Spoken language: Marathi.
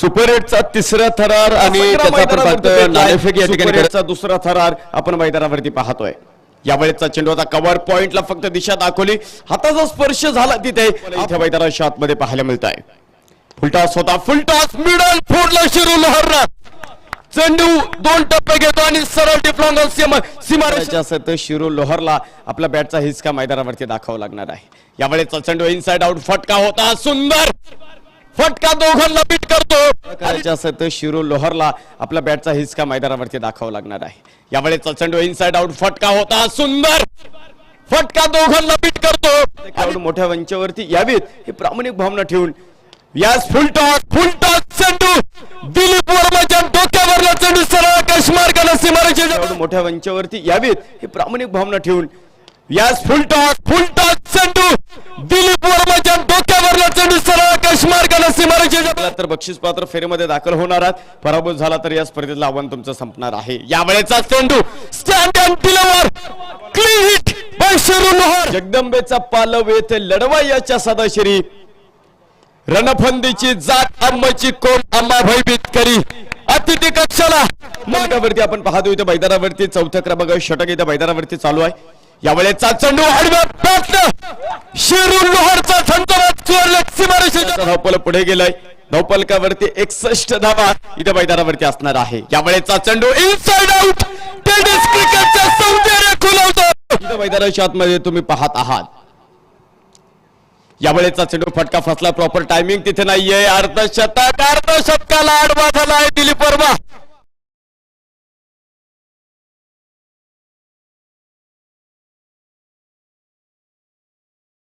सुपर एटचा तिसरा थरार आणि सुपर दुसरा थरार आपण मैदानावरती पाहतोय. यावेळेचा चेंडू आता कव्हर पॉइंटला फक्त दिशा दाखवली. हाताचा स्पर्श झाला तिथे. इथे मैदानाच्या आतमध्ये पाहायला मिळत आहे फुलटॉस होता. फुलटॉस मिडल फोडला शिरू लोहरला चेंडू दोन टप्पे घेतो आणि सरळ डिफ्लॉंग सीमारेषा असेल तर शिरू लोहरला आपल्या बॅटचा हिसका मैदानावरती दाखवावा लागणार आहे. यावेळेचा चेंडू इनसाइड आउट फटका होता. सुंदर. फटका दोघांना करायचे असेल तर शिरू लोहरला आपल्या बॅटचा हिसका मैदानावरती दाखवावा लागणार आहे. यावेळेचा चेंडू इनसाइड आउट फटका होता सुंदर. फटका दोघांना बीट करतो. मोठ्या मंचावरती यावीत. ही प्रामाणिक भावना ठेवून. यास फुल टॉस फुल टॉस चेंडू. दिलीप वर्माच्या डोक्यावरला चेंडू सरळ मार्गाने सीमारेषेच्या मोठ्या मंचावरती यावीत. ही प्रामाणिक भावना ठेवून. यास फुल टॉस फुल सरळ सीमारेषेच्या तर बक्षीस पात्र फेरीमध्ये दाखल होणार आहात. पराभूत झाला तर या स्पर्धेतलं आव्हान तुमचं संपणार आहे. यावेळेचा चेंडू स्टँड हिट जगदंबेचा पालव येथे लढवा याच्या सदाशिरी. रणफंदीची जात आंबाची कोण आंबा भयभीत करी. अतिथी कक्षाला. मैदानावरती आपण पाहतो इथं मैदानावरती चौथ्या क्रमांक षटक इथं मैदानावरती चालू आहे. यावेळेचा चेंडू आडव्या बॅटनं शिरू सीमारेषेच्या धावपल पुढे गेलाय. धावपलकावरती एकसष्ट धावा इथे मैदानावरती असणार आहे. यावेळेचा चेंडू इनसाइड आउट टेनिस क्रिकेटच्या सौंदर्य खुलवतो इथं मैदानाच्या आतमध्ये तुम्ही पाहत आहात. यावेळेचा चेंडू फटका फसला. प्रॉपर टायमिंग तिथे नाहीये. अर्धशतक अर्धशतकाला आडवा झाला आहे दिलीप वर्मा.